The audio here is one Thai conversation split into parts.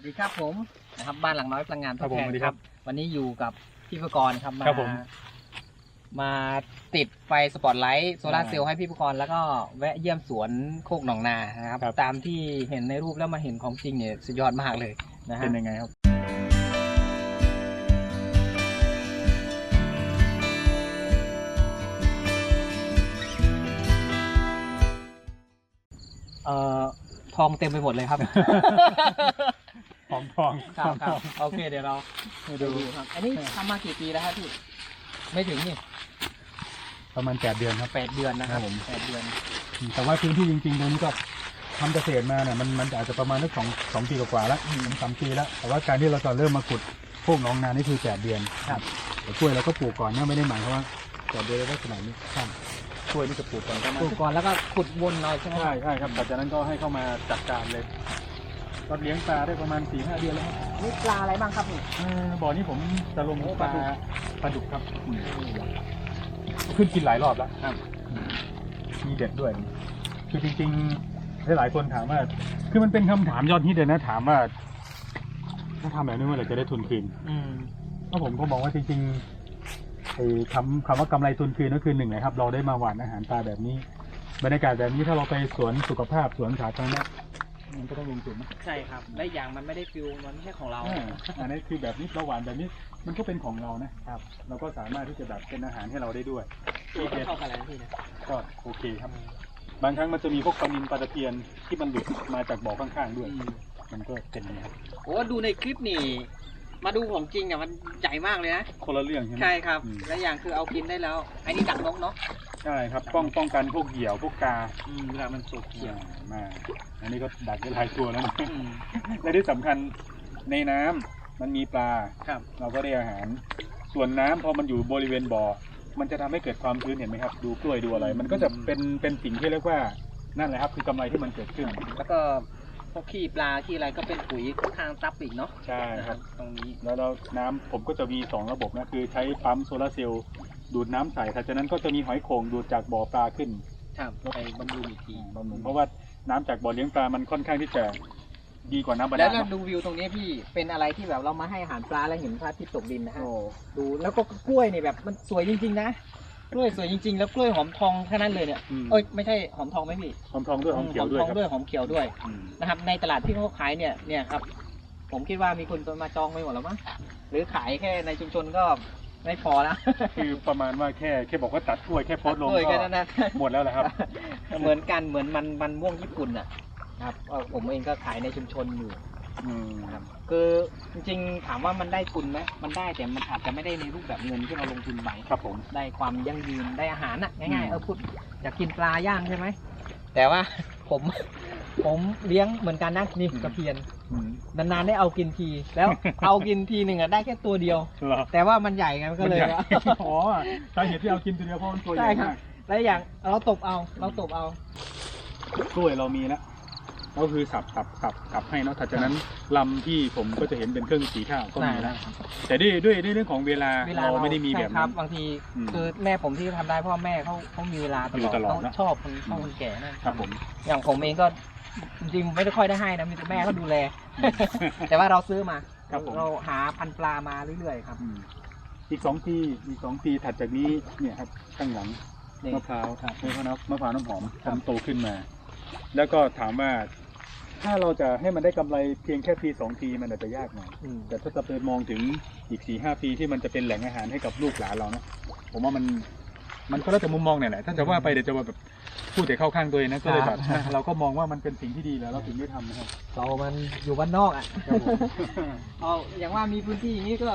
วัสดีครับผมนะครับบ้านหลังน้อยพลังงานทครัดบผมแทนสวัสดีคครัรับบวันนี้อยู่กับพี่ประกรณ์ครับมาครับผมมาติดไฟสปอตไลท์โซลาร์อ่าเซลล์ให้พี่ประกรณ์แล้วก็แวะเยี่ยมสวนโคกหนองนานะครับครับ ตามที่เห็นในรูปแล้วมาเห็นของจริงเนี่ยสุดยอดมากเลยนะฮะเป็นยังไงครับเอ่อทองเต็มไปหมดเลยครับท องทองครับครับโอเคเดี๋ยวเราให้ดูดูครับ อันนี้ทำมากี่ปีแล้วครับพี่ ไม่ถึงนี่ประมาณแปดเดือนครับแปดเดือนนะครับครับผมแปดเดือน แต่ว่าพื้นที่จริงๆตรงนี้ก็ทำเกษตรมาเนี่ยมันมันอาจจะประมาณสักสองสองปีกว่าๆแล้วสองสามปีแล้ว แต่ว่าการที่เราจะเริ่มมาขุดพวกหน้องนานี่คือแปดเดือนครับแต่กล้วยเราก็ปลูกก่อนนะไม่ได้หมายความว่าแปดเดือนได้ขนาดนี้ครับกล้วยนี่จะปลูกก่อนประมาณปลูกก่อนแล้วก็ขุดวนหน่อยใช่ไหมใช่ใช่ครับแต่จากนั้นก็ให้เข้ามาจัดการเลย ก็เลี้ยงปลาได้ประมาณสี่ห้าเดือนแล้วครับนี่ปลาอะไรบ้างครับนี่เอ่อบ่อนี้ผมจะลงโอ้ปลาปลาดุกปลาดุกครับขึ้นกินหลายรอบแล้วครับ มีเด็ดด้วย คือจริงๆหลายๆคนถามว่า คือมันเป็นคำถามยอดฮิตเลยนะถามว่า ถ้าทำแบบนี้เมื่อไหร่จะได้ทุนคืนอืมก็ผมก็มองว่าจริงๆไอ้คำคำว่ากำไรทุนคืนก็คือหนึ่งนะครับ เราได้มาหว่านอาหารปลาแบบนี้ บรรยากาศแบบนี้ถ้าเราไปสวนสุขภาพสวนสาธารณะ มันก็ต้องลงทุนนะใช่ครับ และอีกอย่างมันไม่ได้ฟิลมันไม่ใช่ของเรา อ่าอันนี้คือแบบนี้เราหวานแบบนี้มันก็เป็นของเรานะครับ เราก็สามารถที่จะแบบเป็นอาหารให้เราได้ด้วย ตัวเขาเข้ากันแล้วพี่นะก็โอเคครับ บางครั้งมันจะมีพวกปลานินปลาตะเพียนที่มันหลุดมาจากบ่อข้างๆด้วย อืมมันก็เป็นอย่างนี้ครับ โอ้ดูในคลิปนี่ มาดูของจริงอะมันใหญ่มากเลยนะ คนละเรื่องใช่ไหมใช่ครับ อืมและอย่างคือเอากินได้แล้ว ไอ้นี่ดักนกเนาะใช่ครับ ป้องป้องกันพวกเหยี่ยวพวกกาอืมเวลามันสุกเขียวมาอันนี้ก็ดักได้หลายตัวแล้วนะ อืมและที่สำคัญในน้ำมันมีปลา ครับเราก็ได้อาหาร ส่วนน้ำพอมันอยู่บริเวณบ่อ มันจะทำให้เกิดความชื้นเห็นไหมครับ ดูกล้วยดูอะไร มันก็จะเป็นเป็นสิ่งที่เรียกว่า นั่นแหละครับ คือกำไรที่มันเกิดขึ้น แล้วก็พ วกขี้ปลาขี้อะไรก็เป็นปุ๋ยค่อนข้างซับอีกเนาะใช่นะคครัรับบตรงนี้ แล้วเราน้ำผมก็จะมีสองระบบนะคือใช้ปั๊มโซลาร์เซลล์ดูดน้ำใส่ถัดจากนั้นก็จะมีหอยโข่งดูดจากบ่อปลาขึ้นครับไปบำรุงอีกทีบำรุงเพราะว่าน้ำจากบ่อเลี้ยงปลามันค่อนข้างที่จะดีกว่าน้ำบาแล้ดาวลเราเนอะดูวิวตรงนี้พี่เป็นอะไรที่แบบเรามาให้อาหารปลาแล้วเห็นพระอาทิตย์ตกดินนะฮะโอ้ดูแล้วก็กล้วยนี่แบบมันสวยจริงๆนะ กล้วยสวยจริงๆ แล้วกล้วยหอมทองแค่นั้นเลยเนี่ยอืมเอ้ยไม่ใช่หอมทองไหมพี่หอมทองด้วยหอมเขียวด้วยหอมทองครับด้วยหอมเขียวด้วยอืมนะครับ ในตลาดที่เขาขายเนี่ยเนี่ยครับ ผมคิดว่ามีคนมาจองไปหมดแล้วมั้งหรือขายแค่ในชุมชนก็ไม่พอแล้วคือประมาณว่าแค่แค่บอกว่าตัดกล้วยแค่โพสต์ลงกล้วยก็แค่นั้นนะหมดแล้วแหละครับ เหมือนกันเหมือนมันมันม่วงญี่ปุ่นอะครับเอ่อผมเองก็ขายในชุมชนอยู่ อืมครับ คือจริงๆถามว่ามันได้ทุนไหมมันได้แต่มันอาจจะไม่ได้ในรูปแบบเงินที่เราลงทุนไปครับผม ได้ความยั่งยืนได้อาหารน่ะง่ายอืๆมเออพูดอยากกินปลาย่างใช่ไหมแต่ว่า ผม ผมเลี้ยงเหมือนกันนะนี่กระเพียนอืมนานๆได้เอากินที แล้ว เอากินทีหนึ่งอะได้แค่ตัวเดียว เหรอแต่ว่ามันใหญ่ไงมันก็เลยมันใหญ่อ๋อสาเหตุที่เอากินตัวเดียวเพราะมันตัวใหใช่ญ่ครับมากและอย่างเราตบเอาเราตบเอากล้วยเรามีแล้ว ก็คือสับสับสับสับให้เนาะถัดจากนั้นลำที่ผมก็จะเห็นเป็นเครื่องสีข้าวก็มีแล้วแต่ด้วยด้วยด้วยเรื่องของเวลาเวลาเราเราไม่ได้มีแบบใช่ครันั้บนบางทีอืมคือแม่ผมที่ทำได้เพราะว่าแม่เขาเขามีเวลาตอยู่ลอดตลอดเขานะชอบคนชอบคนแก่นั่นครับผมอย่างผมเองก็จริงๆไม่ได้ค่อยได้ให้นะมีแต่แม่เขาดูแล แต่ว่าเราซื้อมาครับผมเราหาพันธุ์ปลามาเรื่อยๆครับอืมอีกสองปีอีกสองปีถัดจากนี้เนี่ยครับข้างหลังนี่มะพร้าวครับไม่ใช่มะพร้าวน้ำหอมครับทำโตขึ้นมา แล้วก็ถามว่า ถ้าเราจะให้มันได้กำไรเพียงแค่ปีสองปีมันอาจจะยากหน่อยอืมแต่ถ้าจะไปมองถึงอีกสี่ห้าปีที่มันจะเป็นแหล่งอาหารให้กับลูกหลานเรานะผมว่ามันมันก็แล้วแต่มุมมองเนี่ยแหละถ้าจะว่าไปเดี๋ยวจะว่าแบบพูดแต่เข้าข้างตัวเองนะก็เลยแบบครับเราก็มองว่ามันเป็นสิ่งที่ดีแล้วเราถึงได้ทำนะครับเรามันอยู่บ้านนอกอะครับผมเอาอย่างว่ามีพื้นที่อย่างนี้ก็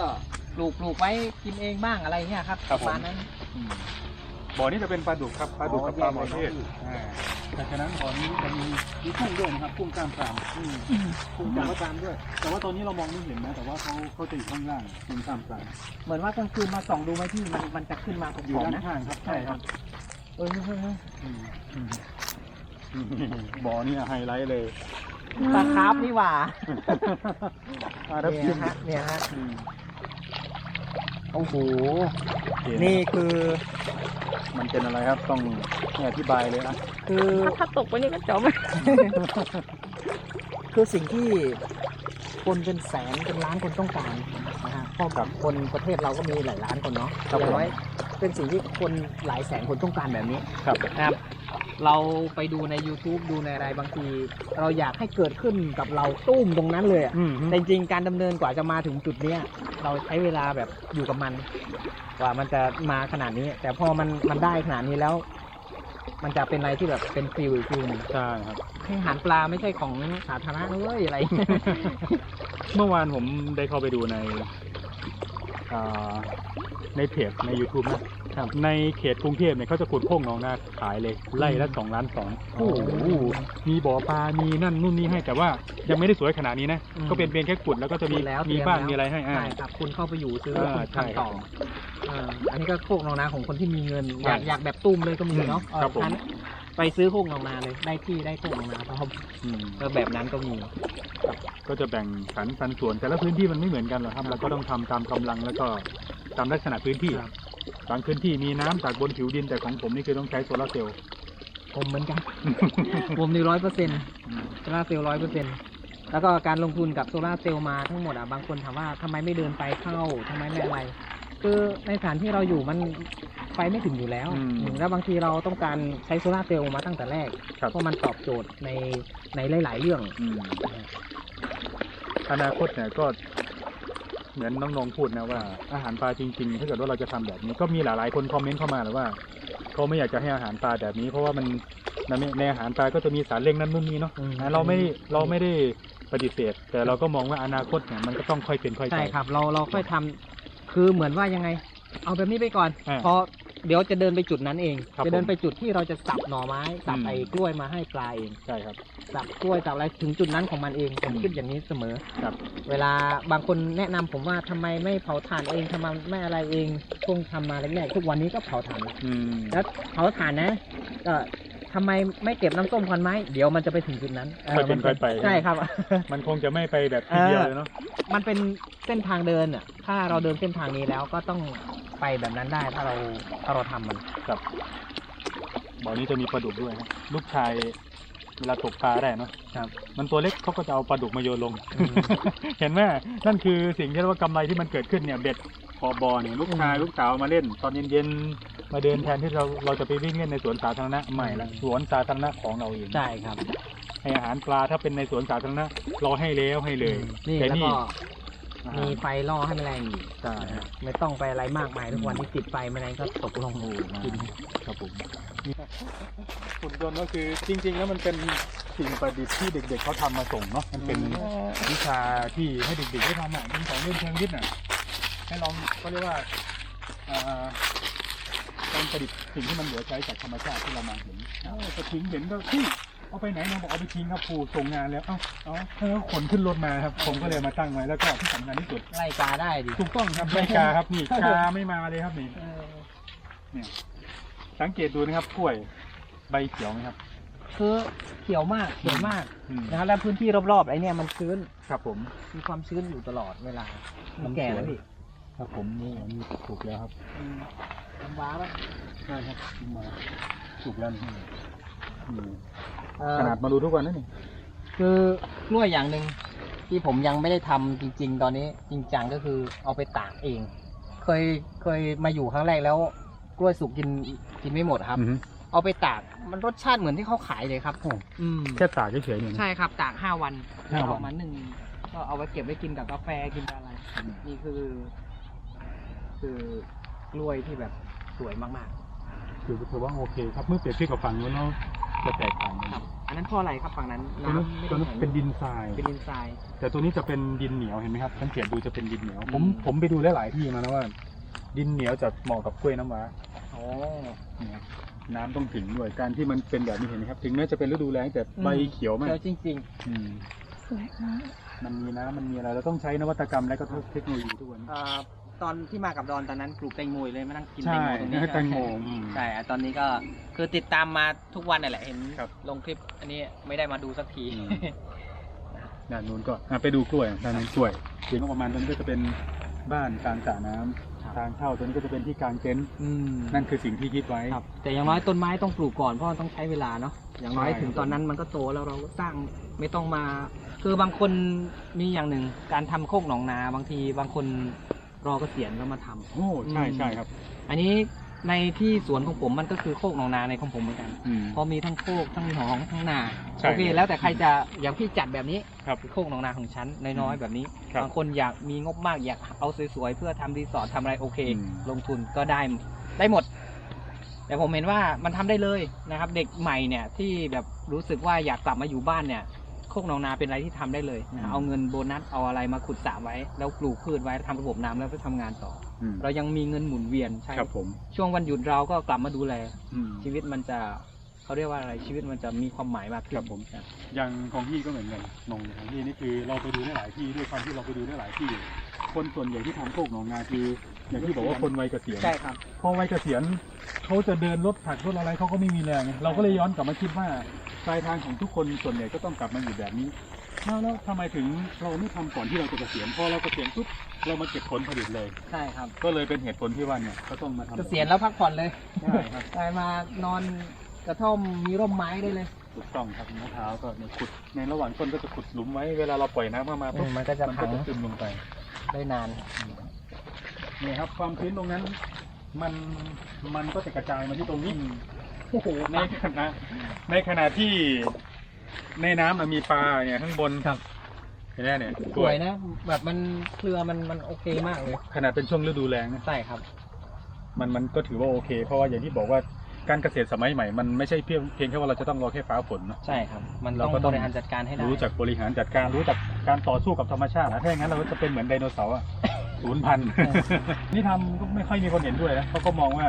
ปลูกปลูกไว้กินเองบ้างอะไรเงี้ยครับครับปผมระมาณนั้นอืม บ่อนี้จะเป็นปลาดุกครับปลาดุกกับอ๋อปลาหมอแยกเทเลยศเนอะอ่าแต่ฉะนั้นบ่อนี้จะมีมีกุ้งด้วยนะครับกุ้งกล้ามกรามกุ้งกล้ามกรามด้วย แต่ว่าตอนนี้เรามองไม่เห็นนะแต่ว่าเขาเขาจะอยู่ข้างล่างกุ้งกล้ามกรามเหมือนว่ากลางคืนมาส่องดูไหมพี่มันมันจะขึ้นมาผมอยู่บอกด้านนะข้างครับใช่ครับเออเออเอออืมอืมบ่อนี่ไฮไลท์เลยปลาคาร์ฟนี่หว่าอ่าแล้วเนี่ยฮะเนี่ยฮะอืมโอ้โหโอเคนี่คือ มันเป็นอะไรครับต้องให้อธิบายเลยนะคือถ้าตกไปนี่ก็จมคือสิ่งที่คนเป็นแสนเป็นล้านคนต้องการนะฮะเพราะกับคนประเทศเราก็มีหลายล้านคนเนาะครับอย่างผมน้อยเป็นสิ่งที่คนหลายแสนคนต้องการแบบนี้ครับ นะครับ เราไปดูใน YouTube ดูในอะไรบางที เราอยากให้เกิดขึ้นกับเราตุ้มตรงนั้นเลยอะอืมแต่จริงๆการดำเนินกว่าจะมาถึงจุดเนี้ย เราใช้เวลาแบบอยู่กับมันกว่ามันจะมาขนาดนี้ แต่พอมันมันได้ขนาดนี้แล้ว มันจะเป็นอะไรที่แบบเป็นฟิลอีกฟิลหนึงใช่ครับ ให้อาหารปลาไม่ใช่ของสาธารณะนะเว้ยอะไร เมื่อวานผมได้เข้าไปดูในอ่า ในเพจใน YouTube นะในเขตกรุงเทพเนี่ยเขาจะขุดโค้งหนองนาขายเลยไล่ละสองล้านสองโอ้โหมีบ่อปลา มีนั่นนู่นนี่ให้แต่ว่ายังไม่ได้สวยขนาดนี้นะ อืม ก็เป็นเพียงแค่ขุดแล้วก็จะมีขุดแล้วมีเตรียมบ้านแล้วมีอะไรให้อ่า ใช่ครับคุณเข้าไปอยู่ซื้อแล้วอ่าคุณใช่ทำต่ออ่าอันนี้ก็โคกนองนาของคนที่มีเงินใช่อยากอยากแบบตุ้มเลยก็มีเนาะอืมครับผมเอองั้นไปซื้อโคกนองนาเลยได้ที่ได้โคกนองนาพร้อมอืม เออแบบนั้นก็มี ก็จะแบ่งสรรปันส่วนแต่ละพื้นที่มันไม่เหมือนกันหรอกครับเราก็ต้องทำตามกำลังแล้วก็ ตามลักษณะพื้นที่ครับ บางพื้นที่มีน้ำจากบนผิวดินแต่ของผมนี่คือต้องใช้โซลาร์เซลล์ ผมเหมือนกัน ผมนี่ร้อยเปอร์เซ็นต์โซลาร์เซลล์ร้อยเปอร์เซ็นต์แล้วก็การลงทุนกับโซลาร์เซลล์มาทั้งหมดอะบางคนถามว่าทำไมไม่เดินไฟเข้าทำไมไม่อะไร คือในสถานที่เราอยู่มันไฟไม่ถึงอยู่แล้วอืมอืมแล้วบางทีเราต้องการใช้โซลาร์เซลล์มาตั้งแต่แรก ครับ เพราะมันตอบโจทย์ในในหลาย ๆ เรื่อง อืมอนาคตเนี่ยก็ เหมือนน้องๆพูดนะว่าอาหารปลาจริง ๆ ถ้าเกิดว่าเราจะทำแบบนี้ก็มีหลายๆคนคอมเมนต์เข้ามาเลยว่าเขาไม่อยากจะให้อาหารปลาแบบนี้ เพราะว่ามันในในอาหารปลาก็จะมีสารเร่งนั่นนู่นนี่เนาะอืมอ่าเราไม่ได้เราไม่ได้ปฏิเสธ แต่เราก็มองว่าอนาคตเนี่ยมันก็ต้องค่อยเป็นค่อยไปใช่ครับ เราเราค่อยทำคือเหมือนว่ายังไง เอาแบบนี้ไปก่อนอ่าพอ เดี๋ยวจะเดินไปจุดนั้นเอง ครับจะเดินผมไปจุดที่เราจะสับหน่อไม้สับอืม ไอ้กล้วยมาให้ปลาเอง ใช่ครับ สับกล้วยสับอะไรถึงจุดนั้นของมันเองผมอืมคิดอย่างนี้เสมอ ครับ เวลาบางคนแนะนำผมว่าทำไมไม่เผาถ่านเองทำไมไม่อะไรเองช่วงทำมาแรกๆทุกวันนี้ก็เผาถ่านอืมแล้วเผาถ่านนะก็ทำไมไม่เก็บน้ำส้มควันไม้เดี๋ยวมันจะไปถึงจุดนั้นค่อยเป็นค่อยไปใช่ครับ มันคงจะไม่ไปแบบทีเดียวเลยเนาะ มันเป็นเส้นทางเดินอะ ถ้าเราเดินเส้นทางนี้แล้วก็ต้อง ไปแบบนั้นได้ถ้าเราถ้าเราทำมันครับบ่อนี้จะมีปลาดุกด้วยครับลูกชายเวลาตกปลาได้เนาะครับมันตัวเล็กเขาก็จะเอาปลาดุกมาโยนลง อืม เห็นไหมนั่นคือสิ่งที่เรียกว่ากำไรที่มันเกิดขึ้นเนี่ยเบ็ดพอบอเนี่ยลูกชายอืมลูกสาวมาเล่น ตอนเย็นๆมาเดินแทนที่เราเราจะไปวิ่งเล่นในสวนสาธารณะไม่ละอืมสวนสาธารณะของเราเองใช่ครับให้อาหารปลาถ้าเป็นในสวนสาธารณะเราให้แล้วให้เลยนี่แต่แล้วนี่ก็อาหาร มีไฟล่อให้แมลงอีกใช่นะฮะไม่ต้องไปอะไรมากมายทุกวันนี้ติดไฟแมลงก็ตกลงโอ้กินครับผมหุ่นยนต์ก็คือจริง ๆ แล้วมันเป็นสิ่งประดิษฐ์ที่เด็ก ๆเขาทำมาส่งเนาะมันเป็นวิชาที่ให้เด็กๆได้ทำอะเป็นของเล่นเชิงวิทย์อะให้ลองก็เรียกว่าเอ่อ การประดิษฐ์สิ่งที่มันเหลือใช้จากธรรมชาติที่เรามาเห็นเอ้ากระทิงเห็นก็เฮ้ยเอาไปไหนน้องบอกเอาไปทิ้งครับครูส่งงานแล้ว เอ้าเอ้าเออขนขึ้นรถมาครับ ผมก็เลยมาตั้งไว้แล้วก็ที่สำคัญที่สุดไล่กาได้ดิถูกต้องครับไม่กาครับนี่กาไม่มาเลยครับนี่เออเนี่ยสังเกตดูนะครับกล้วยใบเขียวไหมครับคือเขียวมากเขียวมากอืมนะครับแล้วพื้นที่รอบๆไอ้เนี่ยมันชื้นครับผมมีความชื้นอยู่ตลอดเวลามันแก่สวยแล้วพี่ ครับผมนี่อันนี้ถูกแล้วครับลำบากแล้วใช่ครับมาถูกแล้วนี่อืมเอ่อขนาดมาดูทุกวันนั่นนี่คือกล้วยอย่างหนึ่งที่ผมยังไม่ได้ทำจริง ๆ ตอนนี้จริงจังก็คือเอาไปตากเอง เคยเคยมาอยู่ครั้งแรกแล้ว กล้วยสุกกินกินไม่หมดครับอือฮึเอาไปตากมันรสชาติเหมือนที่เขาขายเลยครับโอ้อืมแค่ตากเฉยๆเนี่ยนะใช่ครับ ตากห้าวันห้าวันเออกมาหนึ่งก็เอาไว้เก็บไว้กินกับกาแฟกินกับอะไรนี่คือ คือกล้วยที่แบบสวยมากคือถือว่าโอเคครับเมื่อเปรียบเทียบกับฝั่งนู้นเนาะจะแตกต่างกันๆครับอันนั้นเพราะอะไรครับฝั่งนั้นตัวนู้นน้ำไม่ตัวได้นู้นแข็งเป็นดินทราย เป็นดินทราย แต่ตัวนี้จะเป็นดินเหนียวเห็นไหมครับสังเกตดูจะเป็นดินเหนียว ผมอืม ผมไปดูหลายๆที่มาแล้วว่า ดินเหนียวจะเหมาะกับกล้วยน้ำว้าโอ้เนี่ยน้ำต้องถึงด้วยการที่มันเป็นแบบนี้เห็นไหมครับ ถึงแม้จะเป็นฤดูแล้งแต่ใบเขียวมากเขียวจริง อืมมันมีน้ำมันมีอะไรเราต้องใช้นวัตกรรมและก็เทคโนโลยีทุกวัน ๆอ่า ตอนที่มากับดอนตอนนั้นปลูกแตงโมอยู่เลยมานั่งกินใช่แตงโมตรงนี้แตงโมอืมใช่อะตอนนี้ก็คือติดตามมาทุกวันนั่นแหละเห็นครับลงคลิปอันนี้ไม่ได้มาดูสักทีอืมด้านนู้นก็อะไปดูกล้วยด้านนู้นกล้วยเสียงประมาณตรงนี้ก็จะเป็นบ้านกลางสระน้ำครับทางเข้าตัวนี้ก็จะเป็นที่กลางเต็นท์อืมนั่นคือสิ่งที่คิดไว้ครับแต่อย่างน้อยต้นไม้ต้องปลูกก่อนเพราะมันต้องใช้เวลาเนาะอย่างน้อยใช่ถึงตอนนั้นมันก็โตแล้วเราสร้างไม่ต้องมา คือบางคนมีอย่างหนึ่งการทำโคกหนองนาบางทีบางคน รอเกษียณแล้วมาทำโอ้ใช่ใช่ครับ อันนี้ในที่สวนของผมมันก็คือโคกหนองนาในของผมเหมือนกัน อืมเพราะมีทั้งโคกทั้งหนองทั้งนาใช่โอเคแล้วแต่ใครจะอย่างพี่จัดแบบนี้ครับโคกหนองนาของฉันน้อยๆแบบนี้ครับบางคนอยากมีงบมากอยากเอาสวยๆเพื่อทำรีสอร์ททำอะไรโอเค อืม ลงทุนก็ได้ได้หมด แต่ผมเห็นว่ามันทำได้เลยนะครับ เด็กใหม่เนี่ยที่แบบรู้สึกว่าอยากกลับมาอยู่บ้านเนี่ย โคกหนองนาเป็นอะไรที่ทำได้เลยนะเอาเงินโบนัสเอาอะไรมาขุดสระไว้ แล้วปลูกพืชไว้ทำระบบน้ำแล้วไปทำงานต่ออืมเรายังมีเงินหมุนเวียนใช่ครับผม ช่วงวันหยุดเราก็กลับมาดูแลอืมชีวิตมันจะเขาเรียกว่าอะไรชีวิตมันจะมีความหมายมากขึ้นครับผมอย่างของพี่ก็เหมือนกันนงของพี่นี่คือเราไปดูได้หลายที่ด้วยความที่เราไปดูได้หลายที่ คนส่วนใหญ่ที่ทำโคกหนองนาคืออย่างที่บอกว่าคนวัยเกษียณใช่ครับพอวัยเกษียณเขาจะเดินรถผักรถอะไรเขาก็ไม่มีแรงไงเราก็เลยย้อนกลับมาคิดว่า ปลายทางของทุกคนส่วนใหญ่ก็ต้องกลับมาอยู่แบบนี้แล้วแล้วทำไมถึงเราไม่ทำก่อนที่เราจะเกษียณพอเราเกษียณปุ๊บเรามาเก็บผลผลิตเลย ใช่ครับก็เลยเป็นเหตุผลที่ว่าเนี่ยก็ต้องมาทำเกษียณแล้วพักผ่อนเลยใช่ครับได้มานอนกระท่อมมีร่มไม้ได้เลย ถูกต้องครับมะพร้าวก็เนี่ยขุดในระหว่างต้นก็จะขุดหลุมไว้เวลาเราปล่อยน้ำเข้ามาปุ๊บมันก็จะมันขัก็งจะซึมลงไป ได้นานนี่ครับความชื้นตรงนั้น มันมันก็จะกระจายมาที่ตรงนี้ โอ้โหในขณะในขณะที่ในน้ำมันมีปลาเนี่ยข้างบนครับ เห็นไหมเนี่ยสวยนะ แบบมันเครือมันมันโอเคมากเลย ขนาดเป็นช่วงฤดูแล้งนะใช่ครับ มันมันก็ถือว่าโอเค เพราะว่าอย่างที่บอกว่าการเกษตรสมัยใหม่มันไม่ใช่เพียงเพียงแค่ว่าเราจะต้องรอแค่ฟ้าฝนเนาะใช่ครับ มันเราต้องก็ต้องบริหารจัดการให้ได้รู้จักบริหารจัดการรู้จักการต่อสู้กับธรรมชาตินะถ้าอย่างนั้นเราก็จะเป็นเหมือนไดโนเสาร์อะศูนย์พันธุ์นี่ทำก็ไม่ค่อยมีคนเห็นด้วยนะเขาก็มองว่า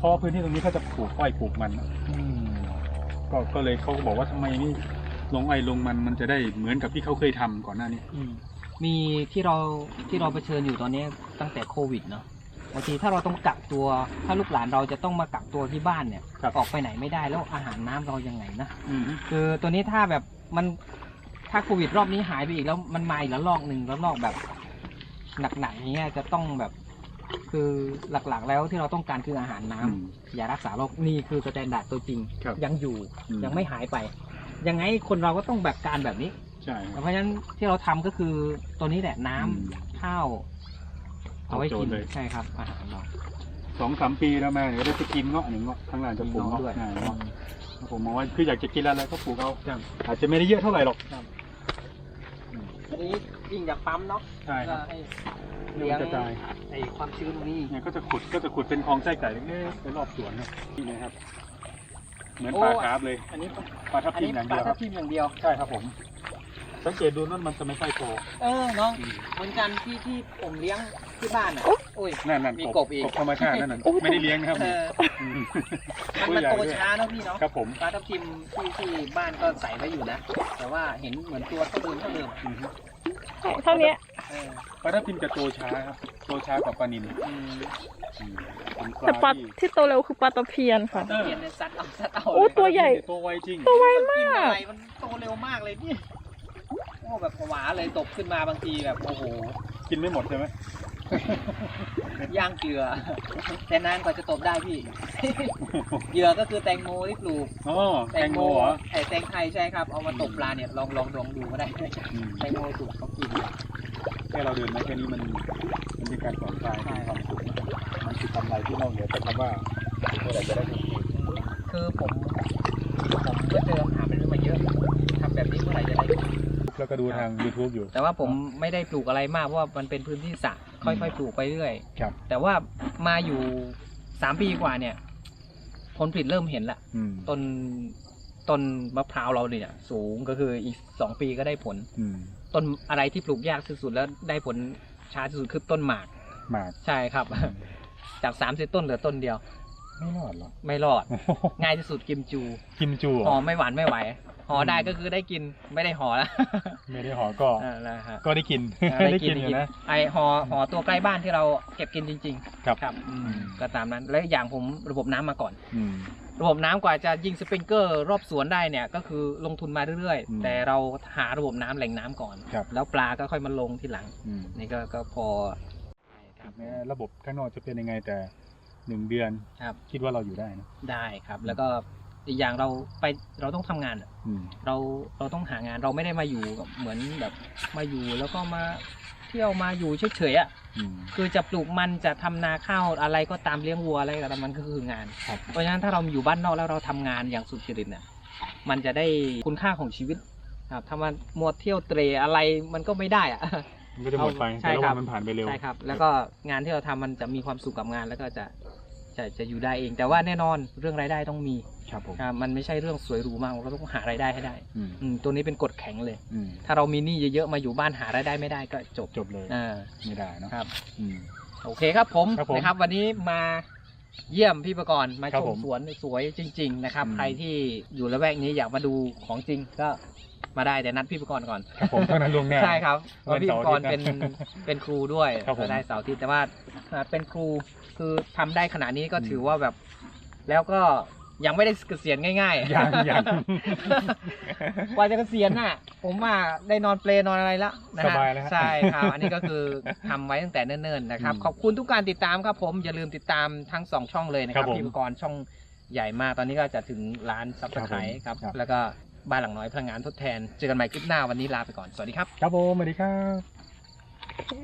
เพราะพื้นที่ตรงนี้เขาจะปลูกอ้อยปลูกมันนะอืมก็ก็เลยเขาก็บอกว่าทำไมนี่ลงอ้อยลงมันมันจะได้เหมือนกับที่เขาเคยทำก่อนหน้านี้ อืมมีที่เราที่เราเผชิญอยู่ตอนนี้ตั้งแต่โควิดเนาะบางทีถ้าเราต้องกักตัว ถ้าลูกหลานเราจะต้องมากักตัวที่บ้านเนี่ยครับ ออกไปไหนไม่ได้แล้วอาหารน้ำเรายังไงนะ อืม คือตัวนี้ถ้าแบบมันถ้าโควิดรอบนี้หายไปอีกแล้วมันมาอีกแล้วลอกหนึ่งแล้วลอกแบบหนักๆอย่างเงี้ยจะต้องแบบ คือหลักๆแล้วที่เราต้องการคืออาหารน้ำอืมยารักษาโรคนี่คือสแตนดาร์ดตัวจริง ครับยังอยู่อืม ยังไม่หายไป ยังไงคนเราก็ต้องแบบการแบบนี้ ใช่ครับ เพราะฉะนั้นที่เราทำก็คือตัวนี้แหละน้ำอืมข้าวเอาไว้กินตอบโจทย์เลย ใช่ครับ อาหารเรา สองสามปีแล้วแม่เดี๋ยวได้จะกินเงาะหนึ่งเงาะข้างหลังจะปลูกมีน้องเงาะด้วยใช่เงาะผมมองว่าคืออยากจะกินอะไรก็ปลูกเอาอาจจะไม่ได้เยอะเท่าไหร่หรอกอัน นี้ยิ่งจากปั๊มเนาะใช่คก็รับให้เรื่เลี้อยงงกระจายไอความชื้นตรงนี้อีกเนี่ยก็จะขุดก็จะขุดเป็นคลองไส้ไก่เล็กๆไปรอบสวนนะนี่นะครับ เหมือนโอ้ปลาคาร์ฟเลยอันนี้ปลาทับอันทินี้มอย่างปเดีลายวคทัรับบทิมอย่างเดียว ใช่ครับผม สังเกตดูนั่นมันจะไม่ค่อยโต เออน้องอืม เหมือนกันที่ที่ผมเลี้ยงที่บ้านอะโอ้ย นั่นนั่นมีกบอีก กบธรรมชาตินั่นน่ะไม่ได้เลี้ยงนะครับเออมมันมันโตช้าเนอะพี่เนาะครับผมปลาทับทิมที่ที่บ้านก็ใส่ไว้อยู่นะ แต่ว่าเห็นเหมือนตัวเท่าเดิมเท่าเดิม อืม เท่านี้เออปลาทับทิมจะโตช้าครับโตช้ากว่าปลานิลอืมอืมเป็นแต่ปลาที่ที่โตเร็วคือปลาตะเพียนค่ะเออเพียนเนี่ยซัดเอาซัดเอาโอ้ตัวใหญ่ โตไวจริง ตัวไวมันกินมาอะกไรมันโตเร็วมากเลยนี่โอ้แบบผวาเลยตกขึ้นมาบางทีแบบโอ้โหกินไม่หมดใช่ไหม ย่างเกลือ แต่นานกว่าจะตบได้พี่ เหยื่อก็คือแตงโมที่ปลูกอ๋อแตงโมเหรอไอ้แตงไทยใช่ครับ เอามาตกปลาเนี่ยลองลองลองดูก็ได้อืมแตงโมสุกเขากินแค่เราเดินมาแค่นี้มันมันเป็นการผ่อนคลายเป็นความสุขนะมันคือกำไรที่นอกเหนือจากคำว่าเมื่อไหร่จะได้เงินคืนคือผมผมก็เจอคำถามเป็นมาเยอะทำแบบนี้เมื่อไหร่จะได้กินแล้วก็ดูทาง YouTube อยู่ แต่ว่าผมไม่ได้ปลูกอะไรมากเพราะว่ามันเป็นพื้นที่สระ ค่อยๆปลูกไปเรื่อยครับ แต่ว่ามาอยู่สามปีกว่าเนี่ย ผลผลิตเริ่มเห็นละอืมต้นต้นมะพร้าวเราเนี่ย สูงก็คืออีกสองปีก็ได้ผล อืมต้นอะไรที่ปลูกยากที่สุดแล้วได้ผลช้าที่สุดคือต้นหมาก หมาก ใช่ครับ จากสามสิบต้นเหลือต้นเดียว ไม่รอดหรอกไม่รอด ง่ายที่สุดกิมจู กิมจูเหรห่ออไม่หวานไม่ไหวห่อได้ก็คือได้กินไม่ได้ห่อแล้วไม่ได้ห่อก็นั่นแหละฮะก็ได้กินอ่าได้กินอยู่นะไอห่อห่อตัวใกล้บ้านที่เราเก็บกินจริงครับๆครับอืมอืมก็ตามนั้นแล้วอย่างผมระบบน้ำมาก่อนอืมระบบน้ำกว่าจะยิงสปริงเกอร์รอบสวนได้เนี่ย ก็คือลงทุนมาเรื่อยอืมๆแต่เราหาระบบน้ำแหล่งน้ำก่อนครับแล้วปลาก็ค่อยมาลงทีหลังอืมนี่ก็ก็พอครับแม้ระบบข้างนอกจะเป็นยังไงแต่ หนึ่งเดือน ครับ คิดว่าเราอยู่ได้นะ ได้ครับ แล้วก็อีกอย่างเราไปเราต้องทำงานอะ อืม เราเราต้องหางานเราไม่ได้มาอยู่กับเหมือนแบบมาอยู่แล้วก็มาเที่ยวมาอยู่เฉยๆอะอืม คือจะปลูกมันจะทำนาข้าวอะไรก็ตามเลี้ยงวัวอะไรก็ตามมันก็คืองาน ครับ เพราะฉะนั้นถ้าเราอยู่บ้านนอกแล้วเราทำงานอย่างสุจริตเนี่ยมันจะได้คุณค่าของชีวิตครับถ้ามันมัวเที่ยวเตรอะไรมันก็ไม่ได้อะมันก็จะหมดไปใช่แต่ละครัวับนมันผ่านไปเร็ว ใช่ครับ แล้วก็งานที่เราทำมันจะมีความสุขกับงานแล้วก็จะ จะจะอยู่ได้เอง แต่ว่าแน่นอนเรื่องรายได้ต้องมีครับผมครับมันไม่ใช่เรื่องสวยหรูมากเราต้องหารายได้ให้ได้อืมอืมตัวนี้เป็นกฎแข็งเลย อืมถ้าเรามีหนี้เยอะๆมาอยู่บ้านหารายได้ไม่ได้ก็จบจบเลยอ่าไม่ได้เนาะครับ อืม โอเคครับผมครับผมนะครับ วันนี้มาเยี่ยมพี่ประกรณ์มาครัชบมผมสวนสวยจริง ๆ นะครับ อืม ใครที่อยู่ละแวกนี้อยากมาดูของจริงก็มาได้แต่นัดพี่ประกรณ์ก่อน ครับผมเท่านั้นล่วงหน้า ใช่ครับเพวันราะพี่เสาปร์กอาทิรตย์ณ์เป็นนะเป็นครูด้วยครับผมก็ได้เสาร์อาทิตย์แต่ว่าอ่า เป็นครูคือทำได้ขนาดนี้ก็ถือว่าแบบ แล้วก็ยังไม่ได้เกษียณง่ายๆยังยังกว่าจะเกษียณน่ะ ผมว่าได้นอนเปลนอนอะไรแล้วนะฮะสบายแล้วฮะใช่ครับ อันนี้ก็คือทำไว้ตั้งแต่เนิ่นๆนะครับอืมขอบคุณทุกการติดตามครับผมอย่าลืมติดตามทั้งสองช่องเลยนะครัครับบผมพี่ประกรณ์ช่องใหญ่มากตอนนี้ก็จะถึงล้านซับสไครต์ครับครับ แล้วก็บ้านหลังน้อยพลังงานทดแทน เจอกันใหม่คลิปหน้าวันนี้ลาไปก่อน สวัสดีครับ ครับผมสวัสดีครับ